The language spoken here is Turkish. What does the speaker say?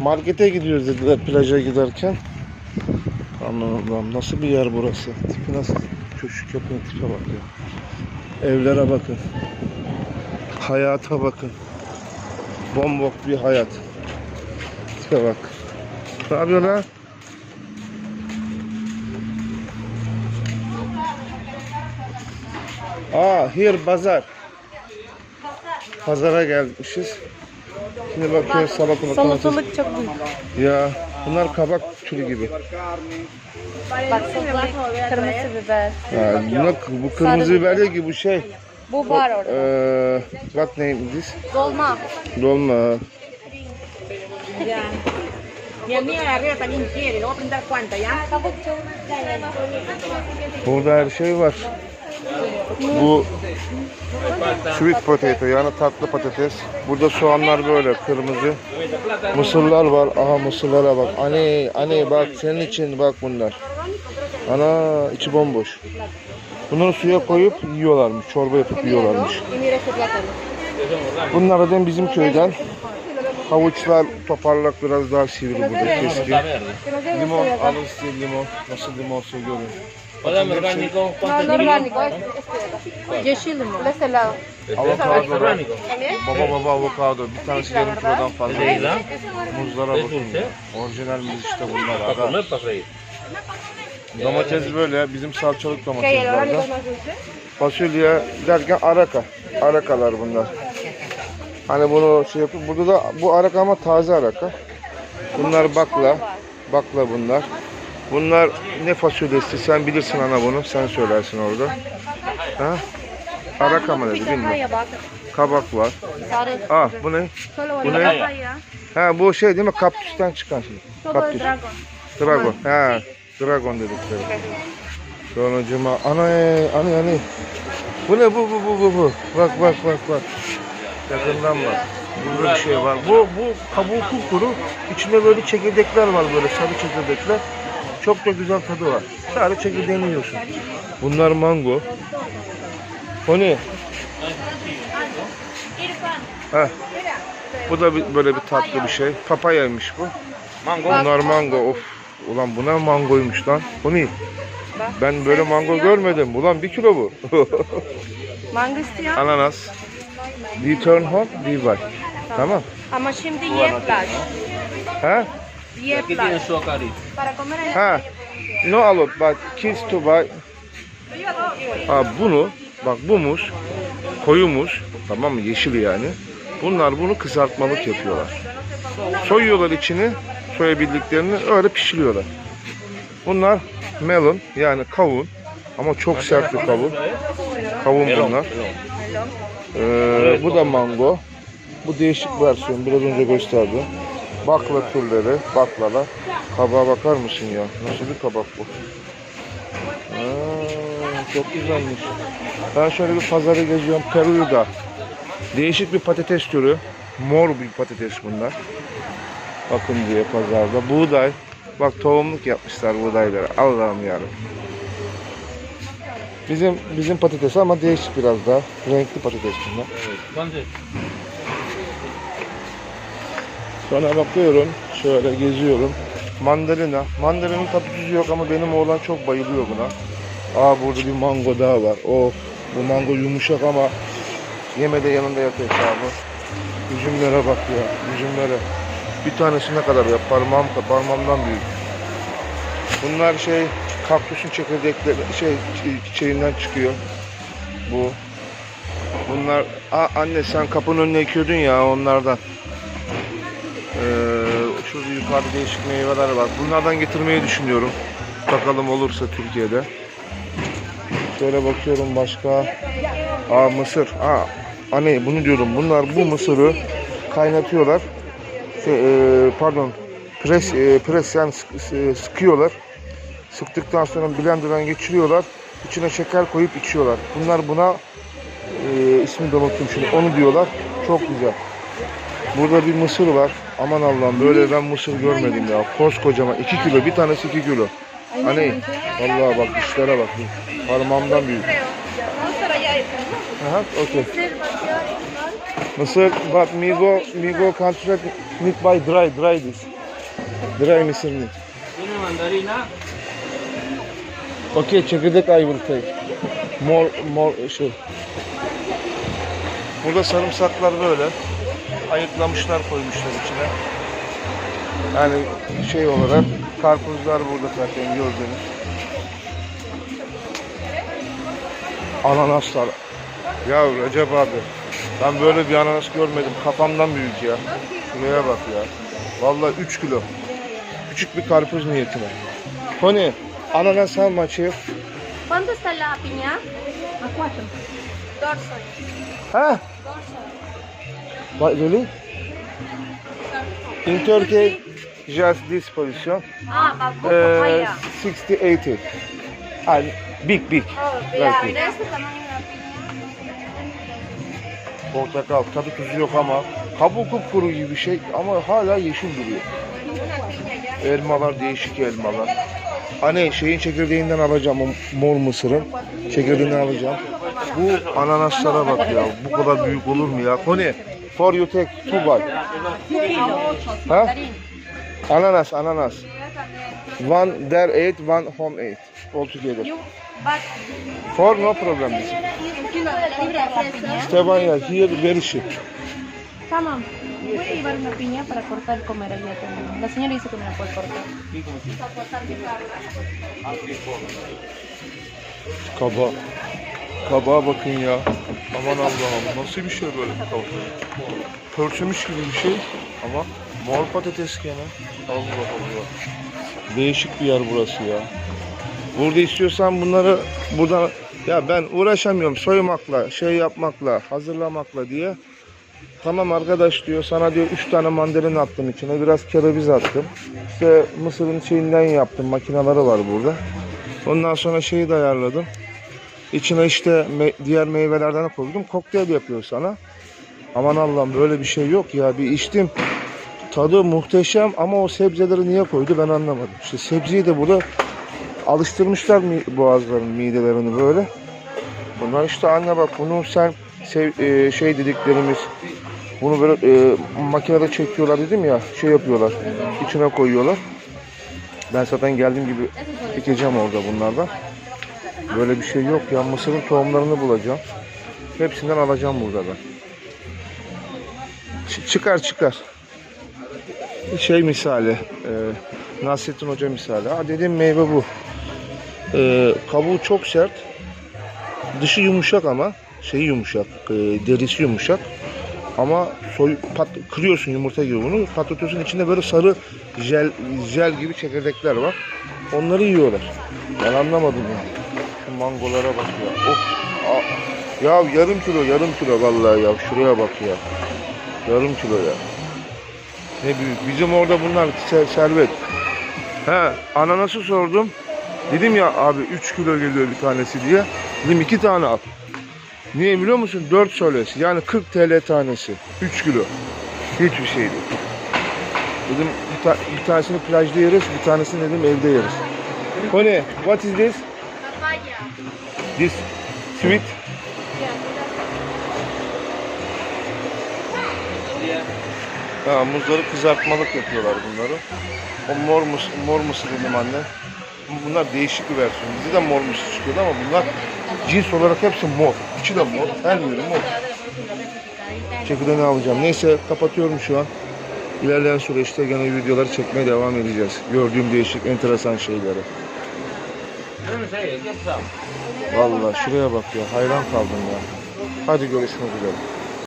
Markete gidiyoruz dediler plaja giderken. Aman Allah'ım nasıl bir yer burası? Tipi nasıl? Köşk yapın tipe bak ya. Evlere bakın. Hayata bakın. Bombok bir hayat. Tipe bak. Ne yapıyorsun lan? Aa, here pazar. Pazara gelmişiz. Şimdi bakıyoruz salatalık. Salatalık çok büyük. Ya bunlar kabak türü gibi. Baksana kırmızı biber. Ha, bunlar, bu kırmızı biber değil ki bu şey. Bu var orada. Eee what name is this? Dolma. Dolma. Burada her şey var. Bu sweet potato yani tatlı patates. Burada soğanlar böyle kırmızı. Mısırlar var. Aha mısırlara bak. Anne anne bak senin için bak bunlar. Ana içi bomboş. Bunları suya koyup yiyorlarmış. Çorba yapıp yiyorlarmış. Bunlar da bizim köyden. Havuçlar toparlak biraz daha sivri burada keskin. Limon alın size limon. Nasıl limon görün. Hola, orgánico, No, ¿cuánto no orgánico. es- es Yeşil este lado. Avokado orgánico? Baba baba avokado. Bir tanesi yarım kilodan fazla. Muzlara ¿Es bakın. dulce? Orijinal muz işte bunlar. ¿Para Aga. Domates böyle. Bizim salçalık ¿Qué? ¿El domatesler orgánico de. es más dulce? Fasulye derken araka. Arakalar bunlar. Hani bunu şey yapıp burada da bu araka ama taze araka. Bunlar bakla. Bakla bunlar. Bunlar ne fasulyesi sen bilirsin ana bunu. Sen söylersin orada. Ha? Araka mı dedi bilmiyorum. Kabak var. Ah bu ne? Bu ne? Ha bu şey değil mi? Kaktüsten çıkan şey. Kaktüs. dragon. Ha, dragon dedikleri. Sonucuma ana ana ana. Bu ne bu bu bu bu bu. Bak bak bak bak. Yakından bak. Burada bir şey var. Bu bu kabuğu kupkuru. İçinde böyle çekirdekler var böyle sarı çekirdekler. Çok da güzel tadı var. Sadece çekirdeğini yiyorsun. Bunlar mango. O ne? Heh. Bu da bir, böyle bir tatlı bir şey. Papayaymış bu. Mango. Bunlar mango. Of. Ulan buna mangoymuş lan. Bu ne? Ben böyle mango görmedim. Ulan bir kilo bu. mango istiyor. Ananas. Return home, rebuy. Tamam. Ama şimdi yem var. He? 10 platos. Show, Para comer ha. Ah, no alıp bak kids to buy. Ha, bunu bak bu muz koyu tamam mı yeşil yani. Bunlar bunu kızartmalık yapıyorlar. Soyuyorlar içini soyabildiklerini öyle pişiriyorlar. Bunlar melon yani kavun ama çok sert bir kavun. Kavun bunlar. Ee, bu da mango. Bu değişik versiyon biraz önce gösterdim. Bakla türleri, baklava. Kabağa bakar mısın ya? Nasıl bir kabak bu? Aa, çok güzelmiş. Ben şöyle bir pazarı geziyorum. Peru'da. Değişik bir patates türü. Mor bir patates bunlar. Bakın diye pazarda. Buğday. Bak tohumluk yapmışlar buğdaylara. Allah'ım yarabbim. Bizim bizim patates ama değişik biraz daha. Renkli patates bunlar. ¿Cuánto? Sonra bakıyorum, şöyle geziyorum. Mandalina. Mandalinin tadı tuzu yok ama benim oğlan çok bayılıyor buna. Aa burada bir mango daha var. Of bu mango yumuşak ama yeme de yanında yat hesabı. Üzümlere bak ya, üzümlere. Bir tanesi ne kadar ya? Parmağım, parmağımdan büyük. Bunlar şey, kaktüsün çekirdekleri, şey, çiçeğinden çıkıyor. Bu. Bunlar, Aa, anne sen kapının önüne ekiyordun ya onlardan. Ee, şurada yukarıda değişik meyveler var. Bunlardan getirmeyi düşünüyorum. Bakalım olursa Türkiye'de. Şöyle bakıyorum başka. Aa mısır. Aa anne bunu diyorum. Bunlar bu mısırı kaynatıyorlar. Şey, e, pardon. Pres, e, pres yani sık- sı- sıkıyorlar. Sıktıktan sonra blenderdan geçiriyorlar. İçine şeker koyup içiyorlar. Bunlar buna e, ismini de unuttum şimdi. Onu diyorlar. Çok güzel. Burada bir mısır var. Aman Allah'ım böyle ben mısır görmedim ya. Koskocaman 2 kilo. Bir tanesi 2 kilo. Hani vallahi bak dişlere bak. Parmağımdan büyük. Aha, okey. Mısır bak Migo Migo contract need buy dry dry this. Dry mısır mandarina. Okay çekirdek I will take. More more şey. Burada sarımsaklar böyle. Ayıklamışlar koymuşlar içine. Yani şey olarak karpuzlar burada zaten gördüğünüz. Ananaslar. Ya Recep abi ben böyle bir ananas görmedim. Kafamdan büyük ya. Şuraya bak ya. Vallahi 3 kilo. Küçük bir karpuz niyetine. Tony, ananas how much here? ¿Cuánto está la piña? A cuatro. Dorso. Ha? What, really? In Turkey, just this position. Ah, bak bu Uh, papaya. 60, 80. And big, big. Oh, Like mira, this. mira este tamaño de la piña. Portakal, tadı tuzu yok ama kabuğu kupkuru gibi bir şey ama hala yeşil duruyor. Elmalar değişik elmalar. Hani şeyin çekirdeğinden alacağım o mor mısırın. Çekirdeğinden alacağım. Bu ananaslara bak ya. Bu kadar büyük olur mu ya? Koni, for you take two buy. Ha? Ananas, ananas. One there eight, one home eight. All together. For no problem. Stefania, here very cheap. Tamam. Voy a llevar una piña para cortar y comer allá también. La señora dice que me la puede cortar. Kaba. Kabağa bakın ya. Aman Allah'ım nasıl bir şey böyle kaba? Pörçümüş gibi bir şey ama mor patates gene. Allah Allah. Değişik bir yer burası ya. Burada istiyorsan bunları buradan ya ben uğraşamıyorum soymakla, şey yapmakla, hazırlamakla diye. Tamam arkadaş diyor sana diyor 3 tane mandalina attım içine biraz kereviz attım. İşte mısırın şeyinden yaptım makineleri var burada. Ondan sonra şeyi de ayarladım. İçine işte me- diğer meyvelerden koydum. Kokteyl yapıyor sana. Aman Allah'ım böyle bir şey yok ya. Bir içtim. Tadı muhteşem ama o sebzeleri niye koydu ben anlamadım. İşte sebzeyi de burada alıştırmışlar mi boğazların midelerini böyle. Bunlar işte anne bak bunu sen sev- e, şey dediklerimiz bunu böyle e, makinede çekiyorlar dedim ya şey yapıyorlar içine koyuyorlar. Ben zaten geldiğim gibi dikeceğim orada bunlardan. Böyle bir şey yok ya. Mısırın tohumlarını bulacağım. Hepsinden alacağım burada ben. Ç- çıkar çıkar. Şey misali. E, Nasrettin Hoca misali. Ha dediğim meyve bu. E, kabuğu çok sert. Dışı yumuşak ama. Şeyi yumuşak. e, derisi yumuşak. Ama soy, pat, kırıyorsun yumurta gibi bunu. Patlatıyorsun içinde böyle sarı jel, jel gibi çekirdekler var. Onları yiyorlar. Ben anlamadım ya. Mangolara bak ya. Of. Aa, Ya yarım kilo, yarım kilo vallahi ya. Şuraya bak ya. Yarım kilo ya. Ne büyük. Bizim orada bunlar ser- servet. He, ananası sordum. Dedim ya abi 3 kilo geliyor bir tanesi diye. Dedim 2 tane al. Niye biliyor musun? 4 solesi. Yani 40 TL tanesi. 3 kilo. Hiçbir şey değil. Dedim bir, ta- bir tanesini plajda yeriz, bir tanesini dedim evde yeriz. Kone, what is this? This sweet. Ha, muzları kızartmalık yapıyorlar bunları. O mor mısır, mor mısır dedim anne. Bunlar değişik bir versiyon. Bizde de mor mısır çıkıyordu ama bunlar cins olarak hepsi mor. İçi de mor, her yeri mor. Çekirdeğini alacağım. Neyse kapatıyorum şu an. İlerleyen süreçte gene videoları çekmeye devam edeceğiz. Gördüğüm değişik, enteresan şeyleri. Vallahi şuraya bak ya, hayran kaldım ya. Hadi görüşmek üzere.